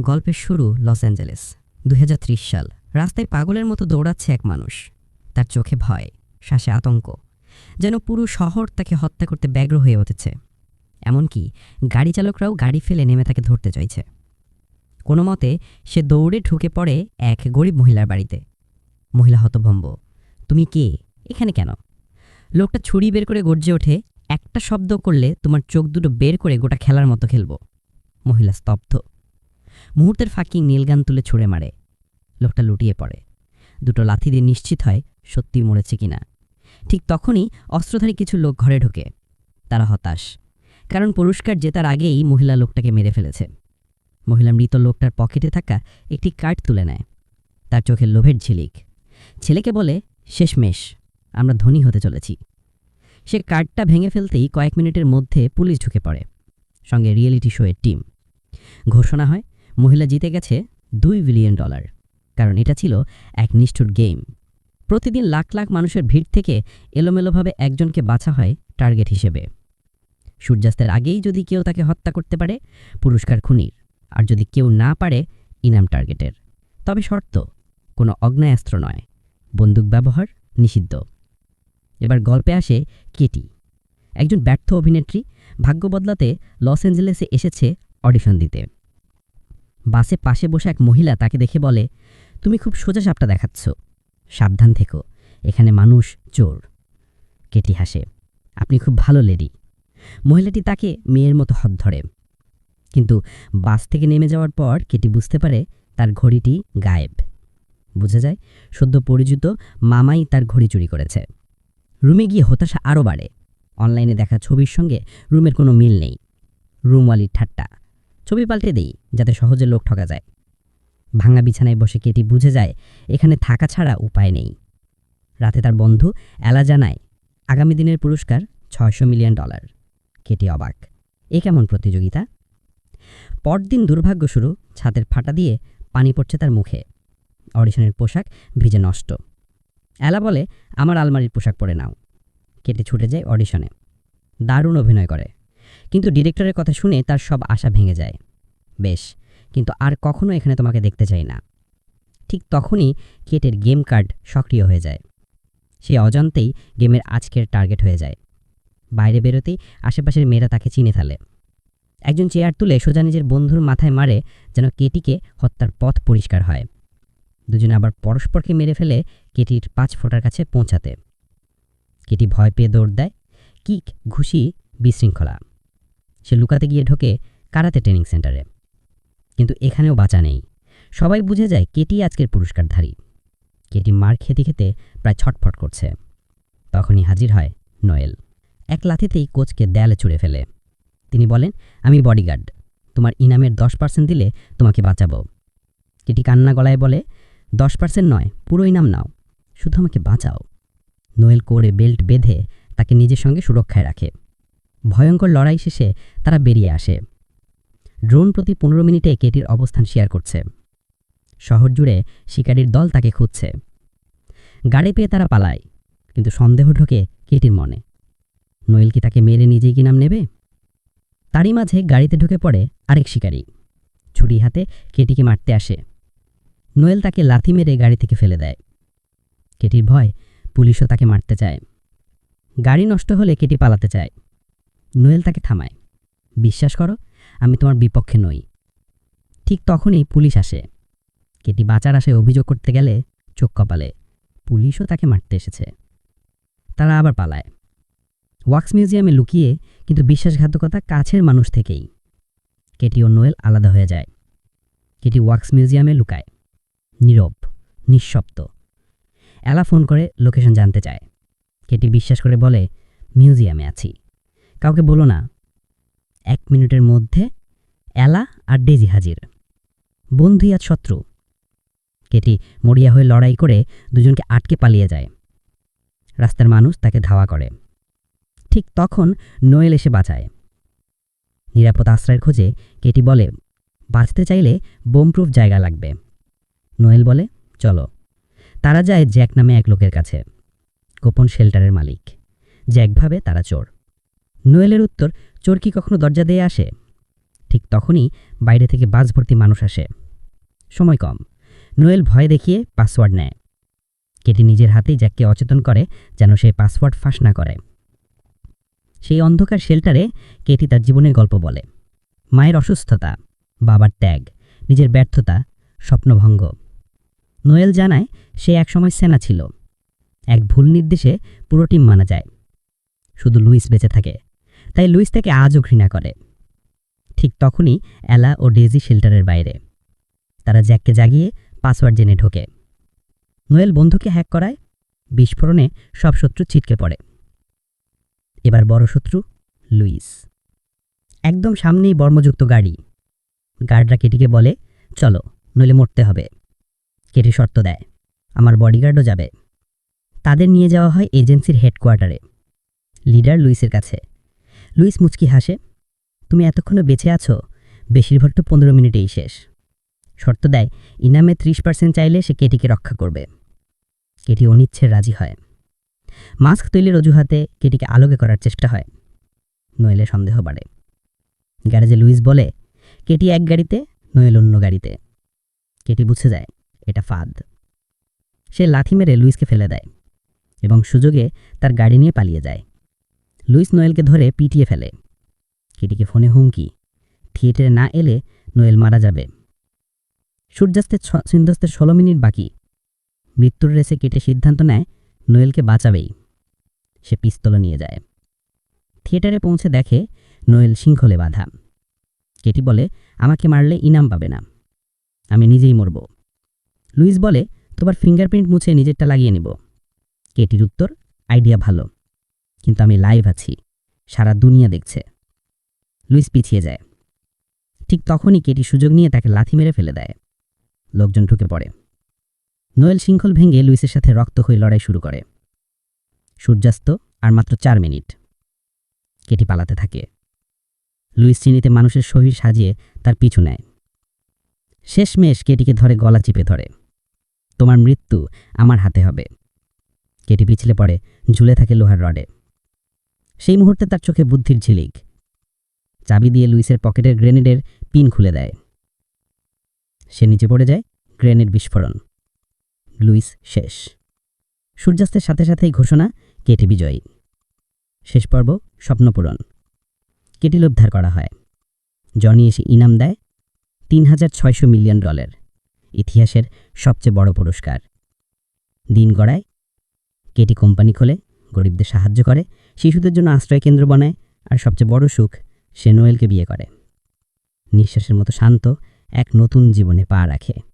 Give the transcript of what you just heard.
গল্পের শুরু Los Angeles, দুই হাজার ত্রিশ সাল। রাস্তায় পাগলের মতো দৌড়াচ্ছে এক মানুষ। তার চোখে ভয়, শ্বাসে আতঙ্ক, যেন পুরো শহর তাকে হত্যা করতে ব্যগ্র হয়ে উঠেছে। এমনকি গাড়ি চালকরাও গাড়ি ফেলে নেমে তাকে ধরতে চাইছে। কোনো মতে, সে দৌড়ে ঢুকে পড়ে এক গরিব মহিলার বাড়িতে। মহিলা হতভম্ব, তুমি কে? এখানে কেন? লোকটা ছুরি বের করে গর্জে ওঠে, একটা শব্দ করলে তোমার চোখ দুটো বের করে গোটা খেলার মতো খেলব। মহিলা স্তব্ধ মুহূর্তের ফাঁকি নীলগান তুলে ছুঁড়ে মারে। লোকটা লুটিয়ে পড়ে। দুটো লাথি দিয়ে নিশ্চিত হয় সত্যি মরেছে কিনা। ঠিক তখনই অস্ত্রধারী কিছু লোক ঘরে ঢোকে। তারা হতাশ, কারণ পুরস্কার জেতার আগেই মহিলা লোকটাকে মেরে ফেলেছে। মহিলা মৃত লোকটার পকেটে থাকা একটি কার্ড তুলে নেয়। তার চোখে লোভের ঝিলিক। ছেলেকে বলে, শেষমেশ, আমরা ধনী হতে চলেছি। সে কার্ডটা ভেঙে ফেলতেই কয়েক মিনিটের মধ্যে পুলিশ ঢুকে পড়ে। সঙ্গে রিয়েলিটি শোয়ের টিম। ঘোষণা হয় মহিলা জিতে গেছে দুই বিলিয়ন ডলার, কারণ এটা ছিল এক নিষ্ঠুর গেম। প্রতিদিন লাখ লাখ মানুষের ভিড় থেকে এলোমেলোভাবে একজনকে বাছা হয় টার্গেট হিসেবে। সূর্যাস্তের আগেই যদি কেউ তাকে হত্যা করতে পারে, পুরস্কার খুনির। আর যদি কেউ না পারে, ইনাম টার্গেটের। তবে শর্ত, কোনো অগ্নায়াস্ত্র নয়, বন্দুক ব্যবহার নিষিদ্ধ। এবার গল্পে আসে কেটি, একজন ব্যর্থ অভিনেত্রী, ভাগ্য বদলাতে লস অ্যাঞ্জেলেসে এসেছে অডিশন দিতে। বাসে পাশে বসে এক মহিলা তাকে দেখে বলে, তুমি খুব সোজা সাপটা দেখাচ্ছ। সাবধান থেকো, এখানে মানুষ চোর। কেটি হাসে, আপনি খুব ভালো লেডি। মহিলাটি তাকে মেয়ের মতো হাত ধরে। কিন্তু বাস থেকে নেমে যাওয়ার পর কেটি বুঝতে পারে তার ঘড়িটি গায়েব। বুঝে যায়, সদ্য পরিচিত মামাই তার ঘড়ি চুরি করেছে। রুমে গিয়ে হতাশা আরও বাড়ে। অনলাইনে দেখা ছবির সঙ্গে রুমের কোনো মিল নেই। রুমওয়ালির ঠাট্টা। ছবি পাল্টে দিই, যাতে সহজে লোক ঠকা যায়। ভাঙা বিছানায় বসে কেটি বুঝে যায়, এখানে থাকা ছাড়া উপায় নেই। রাতে তার বন্ধু এলা জানায়, আগামী দিনের পুরস্কার ছয়শো মিলিয়ন ডলার। কেটি অবাক, এ কেমন প্রতিযোগিতা? পরদিন দুর্ভাগ্য শুরু, ছাদের ফাটা দিয়ে পানি পড়ছে তার মুখে। অডিশনের পোশাক ভিজে নষ্ট। এলা বলে, আমার আলমারির পোশাক পরে নাও। কেটে ছুটে যায় অডিশনে। দারুণ অভিনয় করে। কিন্তু ডিরেক্টরের কথা শুনে তার সব আশা ভেঙে যায়। বেশ, কিন্তু আর কখনো এখানে তোমাকে দেখতে চাই না। ঠিক তখনই কেটের গেম কার্ড সক্রিয় হয়ে যায়। সে অজান্তেই গেমের আজকের টার্গেট হয়ে যায়। বাইরে বেরোতেই আশেপাশের মেয়েরা তাকে চিনে ফেলে। একজন চেয়ার তুলে সোজা নিজের বন্ধুর মাথায় মারে যেন কেটিকে হত্যার পথ পরিষ্কার হয়। দুজনে আবার পরস্পরকে মেরে ফেলে কেটির পাঁচ ফোটার কাছে পৌঁছাতে। কেটি ভয় পেয়ে দৌড় দেয়, কিক, ঘুষি, বিশৃঙ্খলা। সে লুকাতে গিয়ে ঢোকে কারাতে ট্রেনিং সেন্টারে। কিন্তু এখানেও বাঁচা নেই। সবাই বুঝে যায় কেটি আজকের পুরস্কারধারী। কেটি মার খেতে খেতে প্রায় ছটফট করছে। তখনই হাজির হয় নোয়েল। এক লাথিতেই কোচকে দেয়ালে চুড়ে ফেলে। তিনি বলেন, আমি বডিগার্ড। তোমার ইনামের দশ পার্সেন্ট দিলে তোমাকে বাঁচাবো। কেটি কান্না গলায় বলে, দশ পার্সেন্ট নয়, পুরো ইনাম নাও। শুধু আমাকে বাঁচাও। নোয়েল কোরে বেল্ট বেঁধে তাকে নিজের সঙ্গে সুরক্ষায় রাখে। ভয়ঙ্কর লড়াই শেষে তারা বেরিয়ে আসে। ড্রোন প্রতি পনেরো মিনিটে কেটির অবস্থান শেয়ার করছে। শহর জুড়ে শিকারির দল তাকে খুঁজছে। গাড়ি পেয়ে তারা পালায়, কিন্তু সন্দেহ ঢোকে কেটির মনে। নোয়েল কি তাকে মেরে নিজেই কি নাম নেবে? তারই মাঝে গাড়িতে ঢুকে পড়ে আরেক শিকারী। ছুরি হাতে কেটিকে মারতে আসে। নোয়েল তাকে লাথি মেরে গাড়ি থেকে ফেলে দেয়। কেটির ভয় পুলিশও তাকে মারতে চায়। গাড়ি নষ্ট হলে কেটি পালাতে চায়। নোয়েল তাকে থামায়। বিশ্বাস করো, আমি তোমার বিপক্ষে নই। ঠিক তখনই পুলিশ আসে। কেটি বাঁচার আশায় অভিযোগ করতে গেলে চোখ কপালে পুলিশও তাকে মারতে এসেছে। তারা আবার পালায়। ওয়াক্স মিউজিয়ামে লুকিয়ে কিন্তু বিশ্বাসঘাতকতা কাছের মানুষ থেকেই। কেটি ও নোয়েল আলাদা হয়ে যায়। কেটি ওয়াক্স মিউজিয়ামে লুকায়। নীরব, নিঃশব্দ। এলা ফোন করে লোকেশন জানতে চায়। কেটি বিশ্বাস করে বলে, মিউজিয়ামে আছি। কাউকে বলো না। এক মিনিটের মধ্যে এলা আর ডেজি হাজির। বন্ধুই আজ শত্রু। কেটি মরিয়া হয়ে লড়াই করে দুজনকে আটকে পালিয়ে যায়। রাস্তার মানুষ তাকে ধাওয়া করে। ঠিক তখন নোয়েল এসে বাঁচায়। নিরাপদ আশ্রয়ের খোঁজে কেটি বলে, বাঁচতে চাইলে বোমপ্রুফ জায়গা লাগবে। নোয়েল বলে, চলো। তারা যায় জ্যাক নামে এক লোকের কাছে। গোপন শেল্টারের মালিক। জ্যাক ভাবে তারা চোর। নোয়েলের উত্তর, চোর কি কখনো দরজা দিয়ে আসে? ঠিক তখনই বাইরে থেকে বাস ভর্তি মানুষ আসে। সময় কম। নোয়েল ভয় দেখিয়ে পাসওয়ার্ড নেয়। কেটি নিজের হাতেই জ্যাককে অচেতন করে যেন সে পাসওয়ার্ড ফাঁস না করে। সেই অন্ধকার শেল্টারে কেটি তার জীবনের গল্প বলে। মায়ের অসুস্থতা, বাবার ত্যাগ, নিজের ব্যর্থতা, স্বপ্নভঙ্গ। নোয়েল জানায় সে একসময় সেনা ছিল। এক ভুল নির্দেশে পুরো টিম মানা যায়। শুধু লুইস বেঁচে থাকে। তাই লুইস তাকে আজও ঘৃণা করে। ঠিক তখনই অ্যালা ও ডেজি শেল্টারের বাইরে। তারা জ্যাককে জাগিয়ে পাসওয়ার্ড জেনে ঢোকে। নোয়েল বন্ধুকে হ্যাক করায়। বিস্ফোরণে সব শত্রু ছিটকে পড়ে। এবার বড় শত্রু লুইস। একদম সামনেই বর্মযুক্ত গাড়ি। গার্ডরা কেটিকে বলে, চলো, নইলে মরতে হবে। কেটি শর্ত দেয়, আমার বডিগার্ডও যাবে। তাদের নিয়ে যাওয়া হয় এজেন্সির হেডকোয়ার্টারে। লিডার লুইসের কাছে। লুইস মুচকি হাসে, তুমি এতক্ষণও বেঁচে আছো, বেশিরভাগ তো পনেরো মিনিটেই শেষ। শর্ত দেয়, ইনামে ত্রিশ পার্সেন্ট চাইলে সে কেটিকে রক্ষা করবে। কেটি অনিচ্ছের রাজি হয়। মাস্ক তৈরির অজুহাতে কেটিকে আলোকে করার চেষ্টা হয়। নইলে সন্দেহ বাড়ে। গ্যারেজে লুইস বলে, কেটি এক গাড়িতে, নইল অন্য গাড়িতে। কেটি বুঝে যায়, এটা ফাঁদ। সে লাথি মেরে লুইসকে ফেলে দেয় এবং সুযোগে তার গাড়ি নিয়ে পালিয়ে যায়। লুইস নোয়েলকে ধরে পিটিয়ে ফেলে। কেটিকে ফোনে হুমকি। থিয়েটারে না এলে নোয়েল মারা যাবে। সূর্যাস্তের সূর্যাস্তের ষোলো মিনিট বাকি। মৃত্যুর রেসে কেটে সিদ্ধান্ত নেয় নোয়েলকে বাঁচাবেই। সে পিস্তলও নিয়ে যায়। থিয়েটারে পৌঁছে দেখে নোয়েল শৃঙ্খলে বাঁধা। কেটি বলে, আমাকে মারলে ইনাম পাবে না। আমি নিজেই মরব। লুইস বলে, তোমার ফিঙ্গারপ্রিন্ট মুছে নিজেরটা লাগিয়ে নেব। কেটির উত্তর, আইডিয়া ভালো। কিন্তু আমি লাইভ আছি। সারা দুনিয়া দেখছে। লুইস পিছিয়ে যায়। ঠিক তখনই কেটি সুযোগ নিয়ে তাকে লাথি মেরে ফেলে দেয়। লোকজন ঢুকে পড়ে। নোয়েল শৃঙ্খল ভেঙে লুইসের সাথে রক্ত হয়ে লড়াই শুরু করে। সূর্যাস্ত আর মাত্র চার মিনিট। কেটি পালাতে থাকে। লুইস চিনিতে মানুষের শরীর সাজিয়ে তার পিছু নেয়। শেষমেশ কেটিকে ধরে গলা চিপে ধরে। তোমার মৃত্যু আমার হাতে হবে। কেটি পিছলে পড়ে, ঝুলে থাকে লোহার রডে। সেই মুহূর্তে তার চোখে বুদ্ধির ঝিলিক। চাবি দিয়ে লুইসের পকেটের গ্রেনেডের পিন খুলে দেয়। সে নিচে পড়ে যায়, গ্রেনেড বিস্ফোরণ। লুইস শেষ। সূর্যাস্তের সাথে সাথেই ঘোষণা, কেটি বিজয়ী। শেষ পর্ব স্বপ্নপূরণ কেটিল উদ্ধার করা হয়। জনি এসে ইনাম দেয়, তিন হাজার ছয়শো মিলিয়ন ডলার। ইতিহাসের সবচেয়ে বড় পুরস্কার। দিন গড়ায়, কেটি কোম্পানি খোলে, গরিবদের সাহায্য করে শিশুদের জন্য আশ্রয় কেন্দ্র বানায় আর সবচেয়ে বড় সুখ, সে নোয়েলকে বিয়ে করে। নিঃশ্বাসের মতো শান্ত, এক নতুন জীবনে পা রাখে।